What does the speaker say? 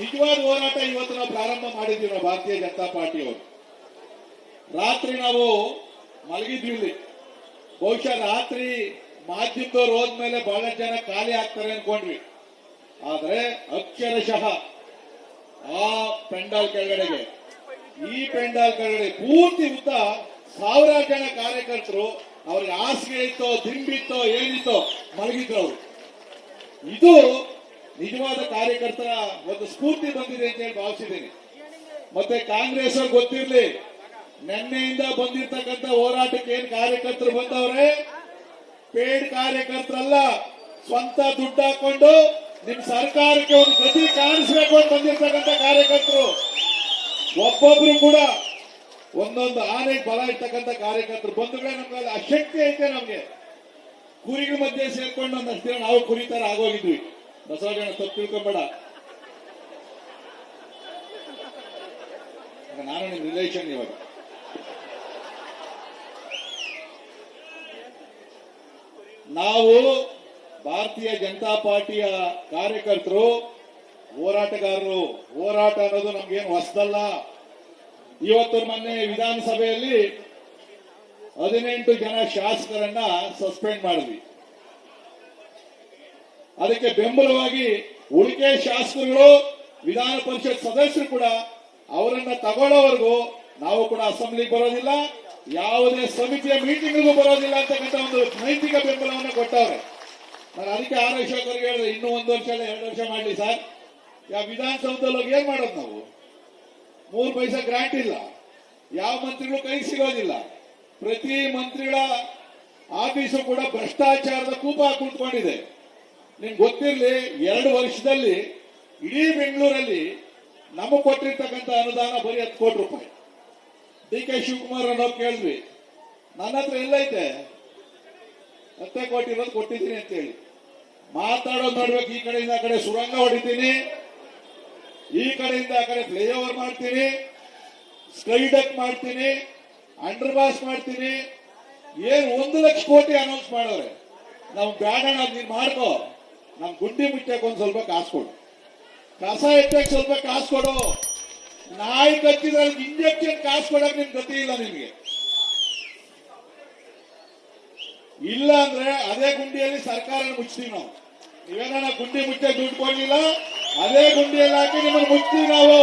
ನಿಜವಾದ ಹೋರಾಟ ಇವತ್ತು ನಾವು ಪ್ರಾರಂಭ ಮಾಡಿದ್ದೀವಿ ನಾವು ಭಾರತೀಯ ಜನತಾ ಪಾರ್ಟಿಯವರು. ರಾತ್ರಿ ನಾವು ಮಲಗಿದ್ದೀವಿ ಬಹುಶಃ ರಾತ್ರಿ ಮಾಧ್ಯಮದವ್ರು ಹೋದ್ಮೇಲೆ ಬಹಳ ಜನ ಖಾಲಿ ಆಗ್ತಾರೆ ಅನ್ಕೊಂಡ್ವಿ. ಆದ್ರೆ ಅಕ್ಷರಶಃ ಆ ಪೆಂಡಾಲ್ ಕೆಳಗಡೆಗೆ, ಈ ಪೆಂಡಾಲ್ ಕೆಳಗಡೆ ಪೂರ್ತಿ ಉದ್ದ ಸಾವಿರಾರು ಜನ ಕಾರ್ಯಕರ್ತರು ಅವ್ರಿಗೆ ಹಾಸಿಗೆ ಇತ್ತೋ, ದಿಂಬಿತ್ತೋ, ಏನಿತ್ತೋ ಮಲಗಿದ್ರು ಅವರು. ಇದು ನಿಜವಾದ ಕಾರ್ಯಕರ್ತರ ಒಂದು ಸ್ಫೂರ್ತಿ ಬಂದಿದೆ ಅಂತ ಹೇಳಿ ಭಾವಿಸಿದ್ದೀನಿ. ಮತ್ತೆ ಕಾಂಗ್ರೆಸ್ ಗೊತ್ತಿರಲಿ ಗೊತ್ತಿರ್ಲಿ, ನಿನ್ನೆಯಿಂದ ಬಂದಿರ್ತಕ್ಕಂಥ ಹೋರಾಟಕ್ಕೆ ಏನ್ ಕಾರ್ಯಕರ್ತರು ಬಂದವ್ರೆ? ಪೇಡ್ ಕಾರ್ಯಕರ್ತರಲ್ಲ, ಸ್ವಂತ ದುಡ್ಡು ಹಾಕೊಂಡು ನಿಮ್ ಸರ್ಕಾರಕ್ಕೆ ಒಂದು ಗತಿ ಕಾಣಿಸ್ಬೇಕು ಅಂತ ಬಂದಿರ್ತಕ್ಕಂಥ ಕಾರ್ಯಕರ್ತರು. ಒಬ್ಬೊಬ್ರು ಕೂಡ ಒಂದೊಂದು ಆನೆ ಬಲ ಇರ್ತಕ್ಕಂಥ ಕಾರ್ಯಕರ್ತರು. ಬಂಧುಗಳೇ ನಮ್ಗೆ ಅಶಕ್ತಿ ಐತೆ ನಮ್ಗೆ. ಕುರಿಗಳ ಮಧ್ಯೆ ಸೇರ್ಕೊಂಡು ಒಂದಷ್ಟು ನಾವು ಕುರಿತರ ಆಗೋಗಿದ್ವಿ. ಬಸವಣ್ಣ ತಪ್ಪು ತಿಳ್ಕೊಂಬೇಡ ನಾನು ನಿಮ್ ರಿಲೇಷನ್ ಇವಾಗ. ನಾವು ಭಾರತೀಯ ಜನತಾ ಪಾರ್ಟಿಯ ಕಾರ್ಯಕರ್ತರು, ಹೋರಾಟಗಾರರು, ಹೋರಾಟ ಅನ್ನೋದು ನಮ್ಗೇನು ಹೊಸದಲ್ಲ. ಇವತ್ತು ಮೊನ್ನೆ ವಿಧಾನಸಭೆಯಲ್ಲಿ ಹದಿನೆಂಟು ಜನ ಶಾಸಕರನ್ನ ಸಸ್ಪೆಂಡ್ ಮಾಡಿದ್ವಿ. ಅದಕ್ಕೆ ಬೆಂಬಲವಾಗಿ ಉಳಿಕೆ ಶಾಸಕರುಗಳು, ವಿಧಾನ ಪರಿಷತ್ ಸದಸ್ಯರು ಕೂಡ ಅವರನ್ನ ತಗೊಳ್ಳೋವರೆಗೂ ನಾವು ಕೂಡ ಅಸೆಂಬ್ಲಿಗೆ ಬರೋದಿಲ್ಲ. ಯಾವುದೇ ಸಮಿತಿಯ ಮೀಟಿಂಗ್ಗೂ ಬರೋದಿಲ್ಲ ಅಂತಕ್ಕಂಥ ಒಂದು ನೈತಿಕ ಬೆಂಬಲವನ್ನು ಕೊಟ್ಟವ್ರೆ. ನಾನು ಅದಕ್ಕೆ ಆರ್ ಅಶೋಕರಿಗೆ ಹೇಳಿದೆ, ಇನ್ನೂ ಒಂದು ವರ್ಷ ಎರಡು ವರ್ಷ ಮಾಡಲಿ ಸರ್. ಯಾವ ವಿಧಾನಸೌಧದಲ್ಲಿ ಹೋಗಿ ಏನ್ ಮಾಡೋದು ನಾವು? ಮೂರು ಪೈಸಾ ಗ್ರಾಂಟ್ ಇಲ್ಲ. ಯಾವ ಮಂತ್ರಿಗಳು ಕೈ ಸಿಗೋದಿಲ್ಲ. ಪ್ರತಿ ಮಂತ್ರಿಗಳ ಆಫೀಸು ಕೂಡ ಭ್ರಷ್ಟಾಚಾರದ ಕೂಪ ಕುಂತ್ಕೊಂಡಿದೆ ನಿಮ್ಗೆ ಗೊತ್ತಿರಲಿ, ಎರಡು ವರ್ಷದಲ್ಲಿ ಇಡೀ ಬೆಂಗಳೂರಲ್ಲಿ ನಮಗೆ ಕೊಟ್ಟಿರ್ತಕ್ಕಂಥ ಅನುದಾನ ಬರೀ ಹತ್ತು ಕೋಟಿ ರೂಪಾಯಿ. ಡಿ ಕೆ ಶಿವಕುಮಾರ್ ಅನ್ನೋ ಕೇಳಿದ್ವಿ, ನನ್ನ ಹತ್ರ ಎಲ್ಲೈತೆ? ಹತ್ತೇ ಕೋಟಿ ಇರೋದು ಕೊಟ್ಟಿದ್ದೀನಿ ಅಂತ ಹೇಳಿ ಮಾತಾಡೋದು ನೋಡ್ಬೇಕು ಈ ಕಡೆಯಿಂದ ಆ ಕಡೆ ಸುರಂಗ ಹೊಡಿತೀನಿ, ಈ ಕಡೆಯಿಂದ ಆ ಕಡೆ ಫ್ಲೈಓವರ್ ಮಾಡ್ತೀನಿ ಸ್ಕೈ ಡಕ್ ಮಾಡ್ತೀನಿ ಅಂಡರ್ ಪಾಸ್ ಮಾಡ್ತೀನಿ. ಏನು ಒಂದು ಲಕ್ಷ ಕೋಟಿ ಅನೌನ್ಸ್ ಮಾಡೋರೆ? ನಾವು ಬ್ಯಾಡೋಣ ನೀನು ಮಾಡ್ಕೋ. ನಮ್ ಗುಂಡಿ ಮುಟ್ಟಕ್ಕೆ ಒಂದು ಸ್ವಲ್ಪ ಕಾಸು ಕೊಡು. ಕಸ ಎಟ್ಟಕ್ಕೆ ಸ್ವಲ್ಪ ಕಾಸು ಕೊಡು. ನಾಯಿ ಕಚ್ಚಿದ್ರಲ್ಲಿ ಇಂಜೆಕ್ಷನ್ ಕಾಸು ಕೊಡಕ್ ನಿಮ್ ಗತಿ ಇಲ್ಲ ನಿಮ್ಗೆ. ಇಲ್ಲ ಅಂದ್ರೆ ಅದೇ ಗುಂಡಿಯಲ್ಲಿ ಸರ್ಕಾರ ಮುಚ್ತೀವಿ ನಾವು. ನೀವೇನ ಗುಂಡಿ ಮುಚ್ಚಕ್ಕೆ ದುಡ್ಡು ಕೊಡ್ಲಿಲ್ಲ, ಅದೇ ಗುಂಡಿಯಲ್ಲಿ ಹಾಕಿ ನಿಮ್ಮನ್ನು ಮುಚ್ತೀವಿ ನಾವು.